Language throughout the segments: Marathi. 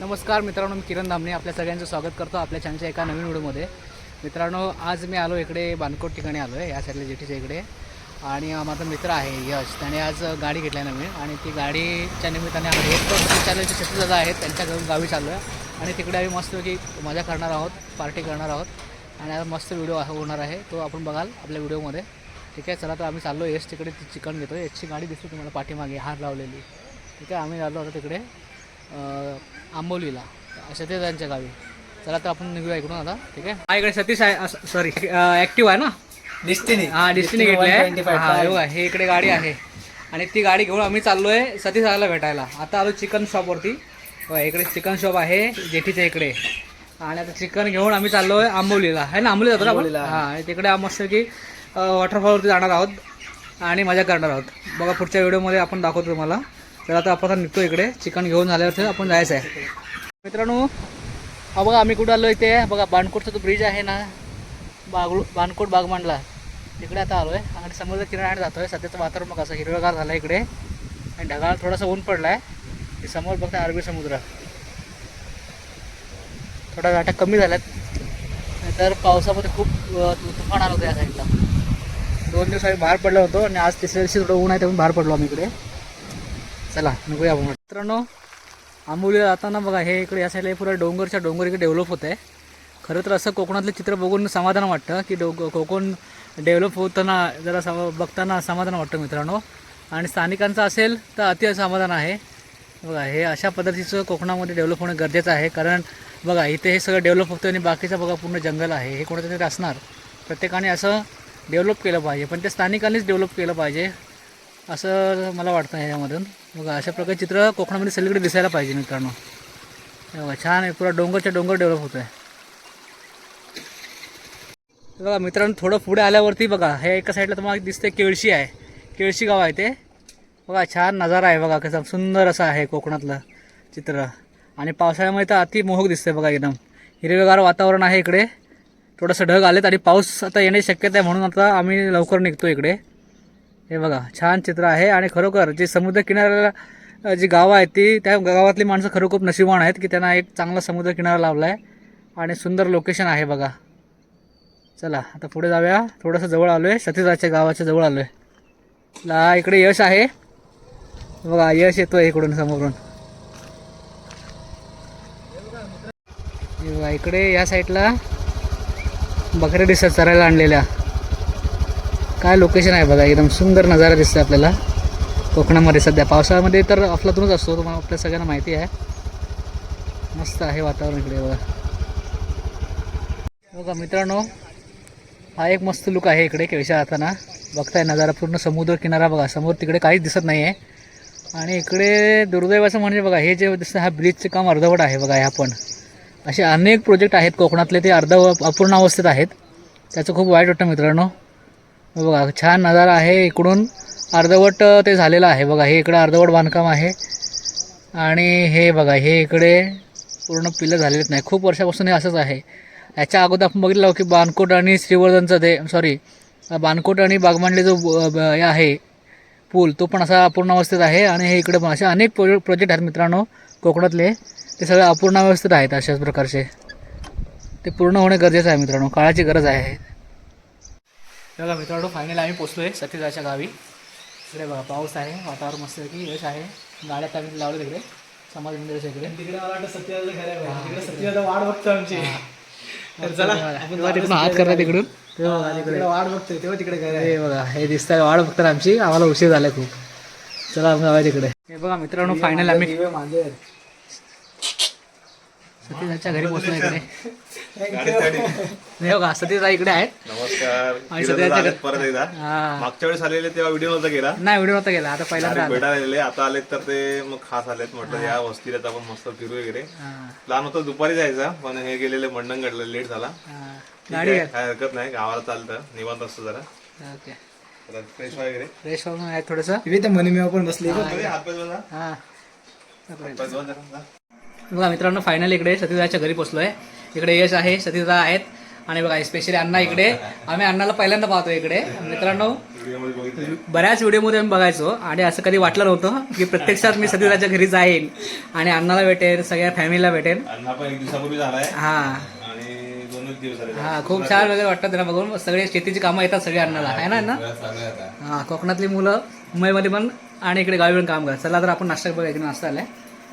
नमस्कार मित्रांनो मी किरण धामणे आपल्या सगळ्यांचं स्वागत करतो आपल्या छानच्या एका नवीन व्हिडिओमध्ये. मित्रांनो आज मी आलो इकडे बानकोट ठिकाणी आलो आहे या साईडला जेटीच्या इकडे. आणि माझा मित्र आहे यश त्याने आज गाडी घेतली आहे नवीन. आणि ती गाडीच्या निमित्ताने आम्ही एक चॅनलचे छत्तीसदादा आहेत त्यांच्या गावी गावी चाललो आहे आणि तिकडे आम्ही मस्तपैकी मजा करणार आहोत पार्टी करणार आहोत. आणि आज मस्त व्हिडिओ होणार आहे तो आपण बघाल आपल्या व्हिडिओमध्ये. ठीक आहे चला तर आम्ही चाललो यश तिकडे ती चिकन घेतो यशची गाडी दिसते तुम्हाला पाठीमागे हार लावलेली. ठीक आहे आम्ही आलो आता तिकडे. आंबोलीला त्यांच्या गावी. चला तर आपण निघूया इकडून आता ठीक आहे? हा इकडे सतीश आहे सॉरी ॲक्टिव्ह आहे ना? डिस्टिनी हा डिस्टिनी घेतली आहे. हा हे बघा, हे इकडे गाडी आहे. आणि ती गाडी घेऊन आम्ही चाललोय सतीश आला भेटायला. आता आलो चिकन शॉपवरती बघा, इकडे चिकन शॉप आहे जेठीच्या इकडे. आणि आता चिकन घेऊन आम्ही चाललोय आंबोलीला. आहे ना आंबोली जातो ना आपण? हा आणि तिकडे मस्त की वॉटरफॉलवरती जाणार आहोत आणि मजा करणार आहोत. बघा पुढच्या व्हिडिओमध्ये आपण दाखवतो तुम्हाला. तर आता आपण आता निघतो इकडे. चिकन घेऊन झाल्यावरती आपण जायचं आहे. मित्रांनो हा बघा आम्ही कुठं आलो इथे? बघा बाणकोटचा जो ब्रिज आहे ना? बागलू बाणकोट बागमांडला तिकडे आता आलो आहे आणि समुद्र किनाऱ्याने जातो आहे सध्याचं वातावरण बघा असं हिरवगार झालं इकडे. आणि ढगाळ थोडासा ऊन पडला आहे समोर बघता अरबी समुद्र. थोडा गाठा कमी झाल्यात. तर पावसामध्ये खूप तुफान आलं होतं या साईडला दोन दिवस आम्ही बाहेर पडलो होतो आणि आज तिसऱ्या दिवशी थोडं ऊन आहे त्यामुळे बाहेर पडलो आम्ही इकडे. चला निघूया आपण. मित्रांनो आंबोलीला जाताना बघा हे इकडे या साईडला पुरा डोंगरच्या डोंगर इकडे डेव्हलप होत आहे. खरं तर असं कोकणातलं चित्र बघून समाधान वाटतं की डो कोकण डेव्हलप होताना जरा सम बघताना समाधान वाटतं मित्रांनो. आणि स्थानिकांचं असेल तर अति समाधान आहे. बघा हे अशा पद्धतीचं कोकणामध्ये डेव्हलप होणं गरजेचं आहे कारण बघा इथे हे सगळं डेव्हलप होतं आणि बाकीचं बघा पूर्ण जंगल आहे. हे कोणाचं तरी असणार. प्रत्येकाने असं डेव्हलप केलं पाहिजे पण ते स्थानिकांनीच डेव्हलप केलं पाहिजे. असं मला वाटतं ह्याच्यामधून बघा अशा प्रकारे चित्र कोकणामध्ये सगळीकडे दिसायला पाहिजे मित्रांनो. बघा छान आहे. पुरा डोंगरच्या डोंगर डेव्हलप होत आहे बघा मित्रांनो थोडं पुढे आल्यावरती बघा हे एका साईडला तुम्हाला दिसते केळशी आहे. केळशी गाव आहे ते. बघा छान नजारा आहे बघा कसं सुंदर असं आहे कोकणातलं चित्र. आणि पावसाळ्यामध्ये तर अति मोहक दिसतंय बघा एकदम. हिरवेगार वातावरण आहे इकडे. थोडंसं ढग आलेत आणि पाऊस आता येण्याची शक्यता आहे म्हणून आता आम्ही लवकर निघतो इकडे. हे बघा छान चित्र आहे आणि खरोखर जे समुद्र किनाऱ्याला जी गावं आहेत ती त्या गावातली माणसं खरोखर नशिबान आहेत की त्यांना एक चांगला समुद्र किनारा लावला आहे आणि सुंदर लोकेशन आहे बघा. चला आता पुढे जाऊया. थोडंसं जवळ आलो आहे सतीदाच्या गावाच्या जवळ आलो आहे ला इकडे यश आहे. बघा यश येतोय इकडून समोरून. हे बघा इकडे या साईडला बकऱ्या दिसतात चरायला आणलेल्या. काय लोकेशन आहे बघा? एकदम सुंदर नजारा दिसतो आपल्याला. कोकणामध्ये सध्या. पावसाळ्यामध्ये तर अफलातूनच असतो. तुम्हाला आपल्या सगळ्यांना माहिती आहे. मस्त आहे वातावरण इकडे बघा. बघा मित्रांनो हा एक मस्त लुक आहे इकडे केळशा हाताना. बघताय नजारा पूर्ण समुद्र किनारा बघा. समोर तिकडे काहीच दिसत नाही आहे आणि इकडे दुर्दैवाचं म्हणजे बघा हे जे दिसतं हा ब्रिजचं काम अर्धवट आहे बघा ह्या पण. असे अनेक प्रोजेक्ट आहेत कोकणातले ते अर्ध अपूर्ण अवस्थेत आहेत. त्याचं खूप वाईट वाटतं मित्रांनो. बघा छान नजारा आहे इकडून. अर्धवट ते झालेलं आहे बघा. हे इकडं अर्धवट बांधकाम आहे. आणि हे बघा हे इकडे पूर्ण पिलं झालेलेच नाही. खूप वर्षापासून हे असंच आहे. याच्या अगोदर आपण बघितलं की बानकोट आणि श्रीवर्धनचं ते सॉरी बानकोट आणि बागमांडले जो ब- ब- हे आहे पूल तो पण असा अपूर्ण अवस्थेत आहे. आणि हे इकडे पण असे अनेक प्रोजे प्रोजेक्ट आहेत मित्रांनो कोकणातले. ते सगळे अपूर्ण अवस्थेत आहेत अशाच प्रकारचे. ते पूर्ण होणे गरजेचं आहे मित्रांनो. काळाची गरज आहे. बघा मित्रांनो फायनल आम्ही पोचलो आहे सतीदाच्या गावी. इकडे बघा पाऊस आहे वातावरण मस्त की यश आहे. गाड्यात आम्ही लावले तिकडे समाज मंदिराच्या इकडे. तिकडे मला वाटतं घर आहे. तिकडे वाट बघतो आमची. तर चला आपण तेव्हा तिकडून हात करतात तिकडून. ते बघा तिकडे तिकडे. वाट बघतोय तेव्हा तिकडे घर आहे. हे बघा हे दिसत आहे वाढ बघतात आमची. आम्हाला उशीर झाला खूप. चला जाऊया तिकडे. हे बघा मित्रांनो फायनल आम्ही मांजर. सतीदाच्या घरी पोचलो इकडे. हे बघा सतीदा इकडे आहेत. नमस्कार. आणि घरी- परत एकदा. हा. मागच्या वेळेस आलेले तेव्हा व्हिडिओ नव्हता गेला. नाही व्हिडिओ नव्हता गेला. आता पहिल्यांदा आला. भेटायला आलेले. आता आलेत तर ते मग खास आलेत. म्हटलं या वस्तीला तर आपण मस्त फिरू वगैरे. हा, प्लॅन होता दुपारी जायचा पण हे गेलेले मंडणगडला लेट झाला. हा. ठीक आहे, काय हरकत नाही. गावाला चालतं. निवांत असतं जरा. ओके. फ्रेश वगैरे. फ्रेश होऊन आहे थोडंसं. तर मनीमेव पण बसली. हा धुवा जरा, जा. बघा मित्रांनो फायनल इकडे सतीदाच्या घरी पोचलो आहे इकडे यश आहे सतीदा आहेत. आणि बघा स्पेशली अण्णा इकडे. आम्ही अण्णाला पहिल्यांदा पाहतो इकडे. मित्रांनो बऱ्याच व्हिडिओमध्ये आम्ही बघायचो. आणि असं कधी वाटलं नव्हतं की प्रत्यक्षात मी सतीराच्या घरी जाईन. आणि अण्णाला भेटेन सगळ्या फॅमिलीला भेटेन. हा. हा खूप छान वगैरे वाटतं त्यांना बघून. सगळे शेतीची कामं येतात सगळे अण्णाला. आहे ना अण्णा? हा कोकणातली मुलं मुंबईमध्ये पण आणि इकडे गावी पण काम करतात. चला तर आपण नाश्ता बघा इकडे नाश्ता आलाय.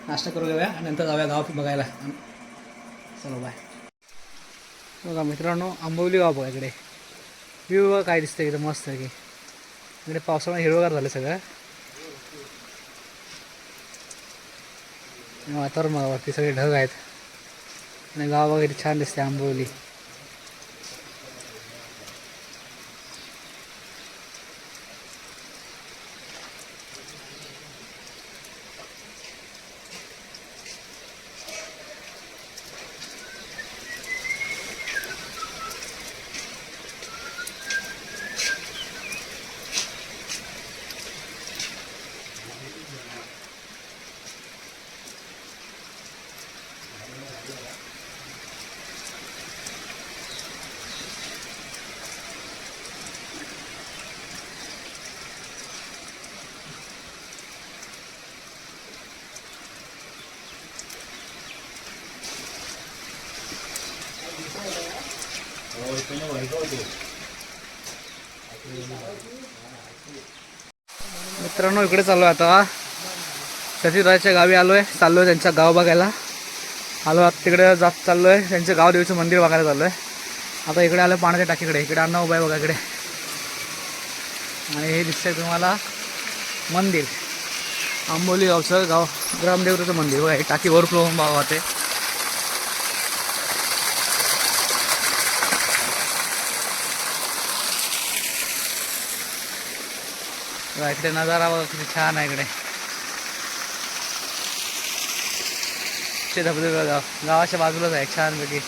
नाश्ता करू घेऊया. नंतर जाऊया गाव बघायला. चलो बाय बघा मित्रांनो आंबवली गाव बघा इकडे. व्ह्यू बघा काय दिसतं इकडे मस्त आहे की. इकडे पावसामुळे हिरवगार झालं सगळं. वातावरण बघा वरती सगळे ढग आहेत. आणि गाव वगैरे छान दिसते आंबवली मित्रांनो इकडे चाललो आहे आता. सतीराजच्या गावी आलो आहे चाललो आहे त्यांच्या गाव बघायला. आलो आता तिकडे जात चाललो आहे त्यांचं गाव देवीचं मंदिर बघायला चाललो आहे आता इकडे आलं पाण्याच्या टाकीकडे. इकडे अण्णा उभा आहे बघा इकडे. आणि हे दिसतंय तुम्हाला मंदिर. आंबोली गावचं गाव. ग्रामदेवतेचं मंदिर. बघा हे टाकी ओव्हरफ्लो होऊन बाबा होते बघा, इकडे नजारा बघा किती छान आहे इकडे. धबधबे गाव गावाच्या बाजूलाच आहे छान पैकी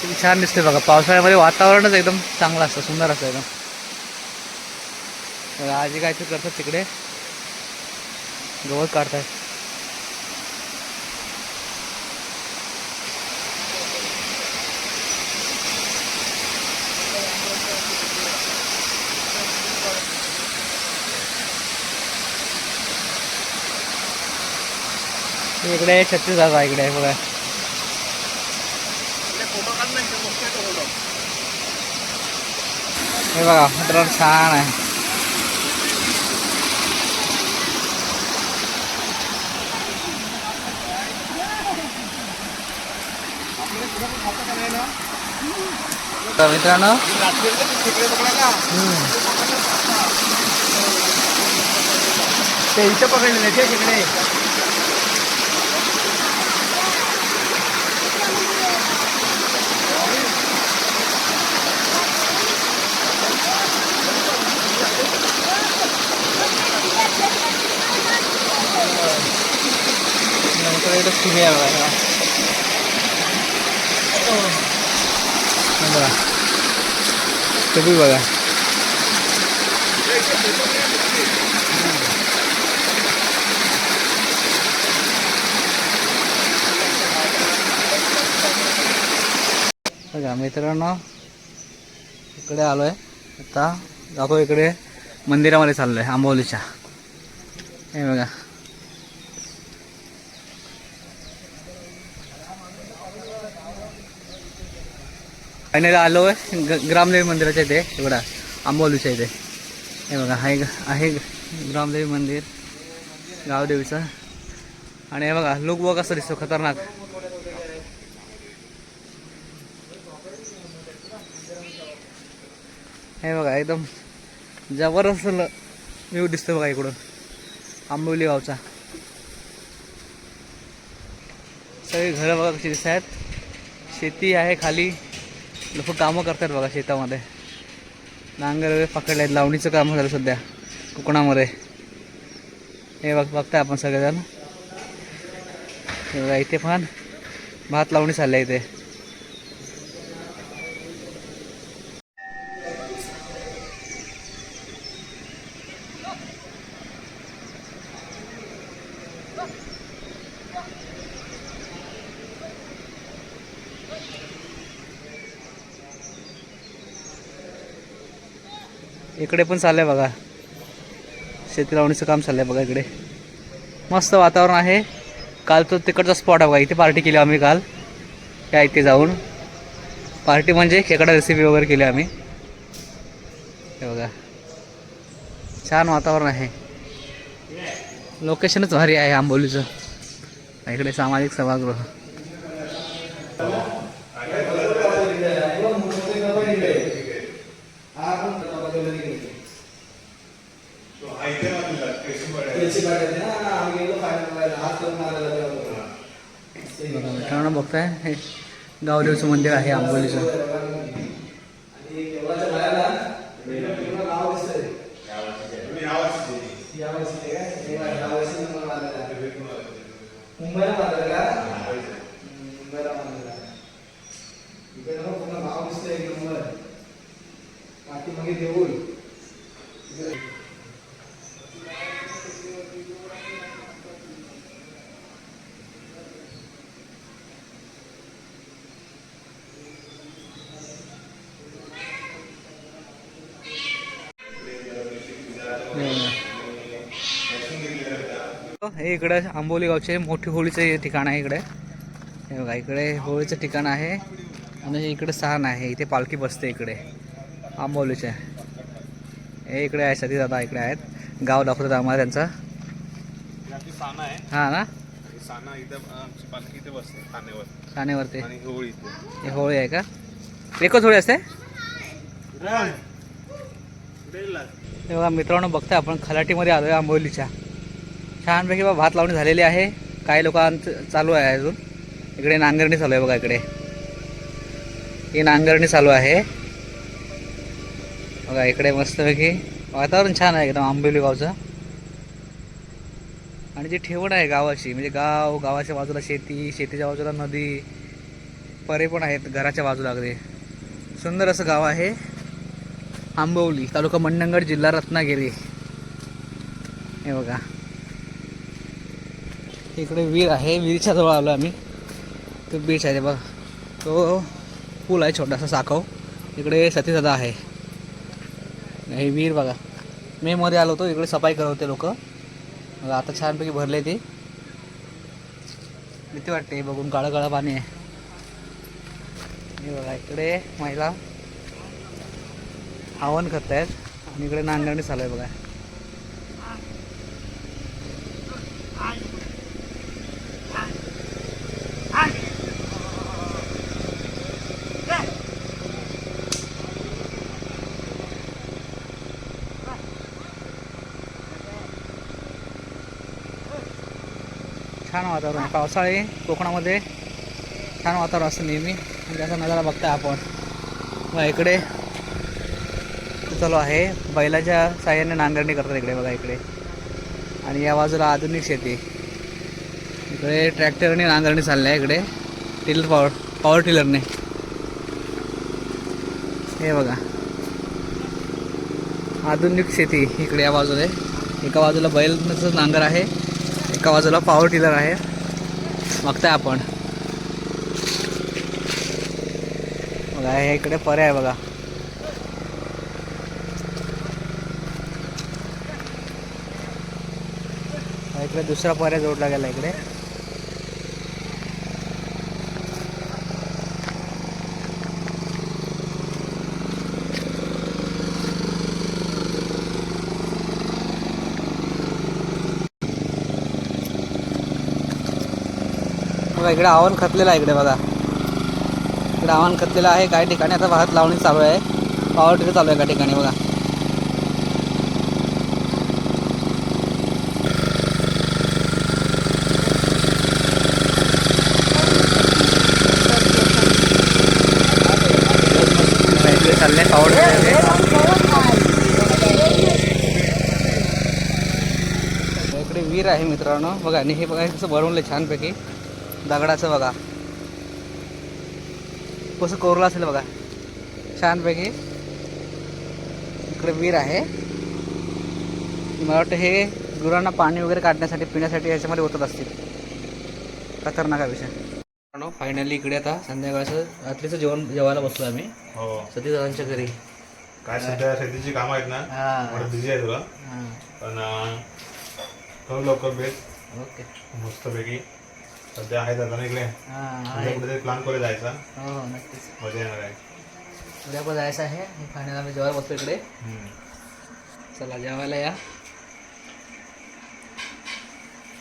किती छान दिसते बघा पावसाळ्यामध्ये वातावरणच एकदम चांगलं असतं सुंदर असतं एकदम. आजी काय ते करतात तिकडे. गवत काढतायत. इकडे छत्तीसगड आहे इकडे बघा हे बघा मित्रांनो छान आहे तर मित्रांनो हम्म. ते इथं पकडलेले ते तिकडे नंतर इकडे ठिगे आहे बघा बघा तुम्ही बघा मित्रांनो इकडे आलोय. आता जातो इकडे मंदिरामध्ये चाललोय आंबोलीच्या. हे बघा. फायनली आलो आहे ग ग्रामदेवी मंदिराच्या इथे. एवढा आंबोलीच्या इथे. हे बघा आहे आहे ग्रामदेवी मंदिर गावदेवीचं आणि हे बघा लुक बघ कसं दिसतो खतरनाक. हे बघा एकदम जबरदस्त व्ह्यू दिसतो बघा इकडून. आंबोली गावचा. सगळी घरं बघा कशी दिसत आहेत. शेती आहे खाली. लोक कामं करतात बघा शेतामध्ये. नांगर वगैरे पकडले आहेत लावणीचं काम झालं सध्या कोकणामध्ये. हे बघ बघताय आपण सगळेजण. बघा इथे पण भात लावणी चालल्या इथे. इकडे पण चाललंय बघा. शेती लावणीचं काम चाललंय बघा इकडे. मस्त वातावरण आहे. काल तो तिकडचा स्पॉट आहे बघा. इथे पार्टी केली आम्ही काल. त्या इथे जाऊन. पार्टी म्हणजे खेकडा रेसिपी वगैरे केली आम्ही. हे बघा. छान वातावरण आहे. लोकेशनच भारी आहे आंबोलीचं. इकडे सामाजिक सभागृह. मित्रांनो बघताय हे गावदेवचं मंदिर आहे आंबोलीचं. मुंबईला बांधलं मुंबईला बांधलं पूर्ण गाव दिसतंय एक नंबर पाठीमागे देऊळ हे इकडं आंबोली गावचे मोठी होळीचं हे ठिकाण आहे इकडे. हे बघा इकडे होळीचं ठिकाण आहे. आणि इकडे सहान आहे इथे पालखी बसते इकडे आंबोलीचे. हे इकडे आहे सती दादा इकडे आहेत. गाव दाखवतात आम्हाला त्यांचा. हां ना? साना इथं आमची पालखी इथे बसते ठाण्यावर. ठाणेवरती आणि होळी इथे. हे होळी आहे का? एकच होळी असते? हे बघा मित्रांनो बघताय आपण खलाटीमध्ये आलो आहे आंबोलीच्या. छानपैकी बा भात लावणी झालेली आहे. काही लोकांचं चालू आहे अजून. इकडे नांगरणी चालू आहे बघा इकडे. ही नांगरणी चालू आहे. बघा इकडे मस्तपैकी वातावरण छान आहे एकदम आंबोली गावचं. आणि जी ठेवण आहे गावाची म्हणजे गाव गावाच्या बाजूला शेती शेतीच्या बाजूला नदी परे पण आहेत घराच्या बाजूला अगदी. सुंदर असं गाव आहे. आंबवली तालुका मंडणगड जिल्हा रत्नागिरी. हे बघा. इकडे विहीर आहे विहिरीच्या जवळ आलो आम्ही. तो बीच आहे ते बघा. तो पूल आहे छोटासा साखव. इकडे सतीदादा आहे. हे विहीर बघा. मेमध्ये आलो होतो इकडे सफाई करवते लोक. आता छानपैकी भरले ते. भीती वाटते बघून काळं काळं पाणी आहे. हे बघा इकडे महिला हवन आहेत आणि इकडे नांदणी चालू आहे बघा. छान वातावरण. आहे पावसाळी कोकणामध्ये छान वातावरण असतं नेहमी. आणि त्याचा नजारा बघताय आपण. बघा इकडे चालू आहे. बैलाच्या साह्याने नांगरणी करतात इकडे बघा इकडे. आणि या बाजूला आधुनिक शेती. इकडे ट्रॅक्टरने नांगरणी चालली आहे इकडे. टिलर पॉवर पॉवर टिलरने हे बघा. आधुनिक शेती इकडे या बाजूला आहे. एका बाजूला बैलचं नांगर आहे. एका बाजूला पॉवर टिलर आहे. बघताय आपण. बघा हे इकडे पर्याय आहे बघा. इकडे दुसरा पर्याय जोडला गेला इकडे बघा इकडे आव्हान खतलेलं आहे इकडे बघा. इकडे आव्हान खतलेलं आहे. काही ठिकाणी आता भात लावणी चालू आहे. पावर टिलर चालू आहे काही ठिकाणी बघा. इकडे चाललंय इकडे वीर आहे मित्रांनो. बघा आणि हे बघा कसं भरवलं छानपैकी. दगडाचं बघा. कसं कोरलं असेल बघा. छानपैकी. इकडे विहीर आहे. मला वाटतं हे गुरांना पाणी वगैरे काढण्यासाठी पिण्यासाठी याच्यामध्ये होतच असतील. खतरनाक विषय. फायनली इकडे आता संध्याकाळचं रात्रीचं जेवण जेवायला बसलो आम्ही. हो. सतीदादांच्या घरी. काय सध्या शेतीची कामं आहेत ना? हा. थोडं बिझी आहे तुला पण लवकर भेट. ओके. मस्तपैकी. सध्या आहेत आता ना इकडे. हां उद्या कुठेतरी प्लॅन करू जायचा. हो हो नक्कीच. मजा येणार आहे. उद्या पण जायचं आहे. फायनल आम्ही जेवायला बसतो इकडे. हम्म. चला जेवायला या.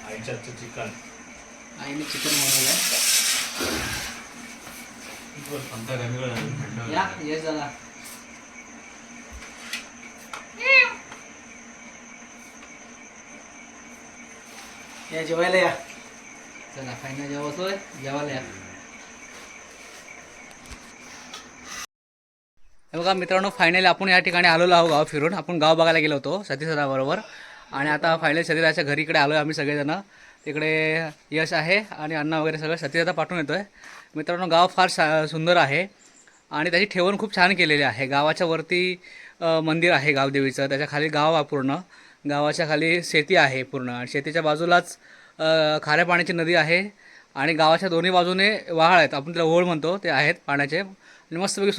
आईच्या हातचं चिकन. आईने चिकन बनवलं आमचा कमी वेळ आहे, थंड या आहे. ये चला या जेवायला या. चला फायनल जेव्हा जेवायला या हे बघा मित्रांनो फायनली आपण या ठिकाणी आलेलो आहोत गाव फिरून. आपण गाव बघायला गेलो होतो सतीसदाबरोबर. आणि आता फायनल सतीराच्या घरी इकडे आलो आहे आम्ही सगळेजण. तिकडे यश आहे आणि अण्णा वगैरे सगळं सतीदादा पाठवून येतो आहे मित्रांनो गाव फार सुंदर आहे. आणि त्याची ठेवण खूप छान केलेली आहे. गावाच्या वरती मंदिर आहे गावदेवीचं. त्याच्याखाली गाव आहे पूर्ण. गावाच्या खाली शेती आहे पूर्ण. आणि शेतीच्या बाजूलाच खाऱ्या पाण्याची नदी आहे आणि गावाच्या दोन्ही बाजूने वहाळ आहेत. आपण त्याला ओळ म्हणतो ते आहेत पाण्याचे. आणि मस्तपैकी